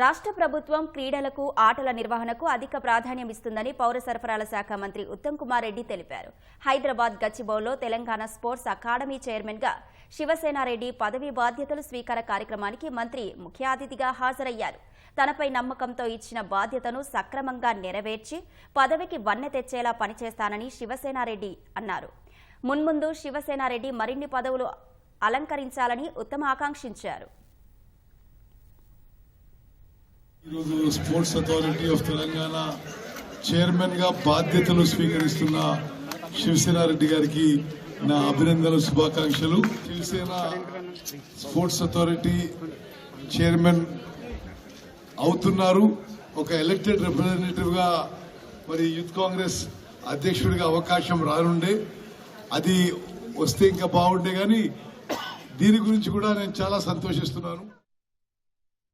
రాష్ట్ర ప్రభుత్వం క్రీడలకు ఆటల నిర్వహణకు అధిక ప్రాధాన్యం ఇస్తుందని పౌర సరఫరాల శాఖ మంత్రి ఉత్తమ్ కుమార్ రెడ్డి తెలిపారు. హైదరాబాద్ గచ్చిబౌల్లో తెలంగాణ స్పోర్ట్స్ అకాడమీ చైర్మన్గా శివసేనారెడ్డి పదవీ బాధ్యతలు స్వీకార కార్యక్రమానికి మంత్రి ముఖ్య అతిథిగా హాజరయ్యారు. తనపై నమ్మకంతో ఇచ్చిన బాధ్యతను సక్రమంగా నెరవేర్చి పదవికి వన్నె తెచ్చేలా పనిచేస్తానని శివసేనారెడ్డి అన్నారు. మున్ముందు శివసేనారెడ్డి మరిన్ని పదవులు అలంకరించాలని ఉత్తమ ఆకాంక్షించారు. ఈరోజు స్పోర్ట్స్ అథారిటీ ఆఫ్ తెలంగాణ చైర్మన్గా బాధ్యతలు స్వీకరిస్తున్న శివసేనారెడ్డి గారికి నా అభినందనలు శుభాకాంక్షలు. శివసేన స్పోర్ట్స్ అథారిటీ చైర్మన్ అవుతున్నారు. ఒక ఎలక్టెడ్ రిప్రజెంటేటివ్గా మరి యూత్ కాంగ్రెస్ అధ్యక్షుడిగా అవకాశం రానుండే. అది వస్తే ఇంకా బాగుండే కానీ దీని గురించి కూడా నేను చాలా సంతోషిస్తున్నాను.